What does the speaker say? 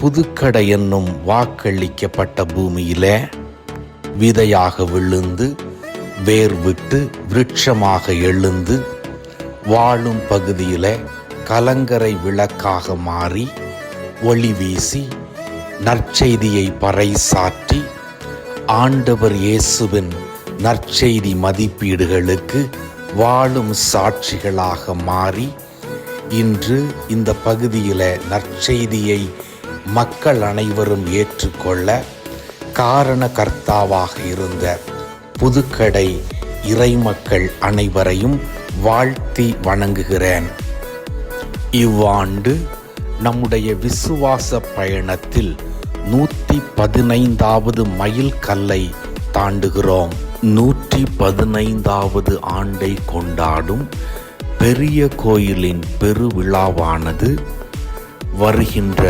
புதுக்கடை என்னும் வாக்களிக்கப்பட்ட பூமியிலே விதையாக விழுந்து வேர் விட்டு விருட்சமாக எழுந்து வாழும் பகுதியில் கலங்கரை விளக்காக மாறி ஒளி வீசி நற்செய்தியை பறைசாற்றி ஆண்டவர் இயேசுவின் நற்செய்தி மதிப்பீடுகளுக்கு வாழும் சாட்சிகளாக மாறி இன்று இந்த பகுதியில் நற்செய்தியை மக்கள் அனைவரும் ஏற்றுக்கொள்ள காரணகர்த்தாவாக இருந்த புதுக்கடை இறைமக்கள் அனைவரையும் வாழ்த்தி வணங்குகிறேன். இவ்வாண்டு நம்முடைய விசுவாச பயணத்தில் நூற்றி பதினைந்தாவது மைல் கல்லை தாண்டுகிறோம். நூற்றி பதினைந்தாவது ஆண்டை கொண்டாடும் பெரிய கோயிலின் பெருவிழாவானது வருகின்ற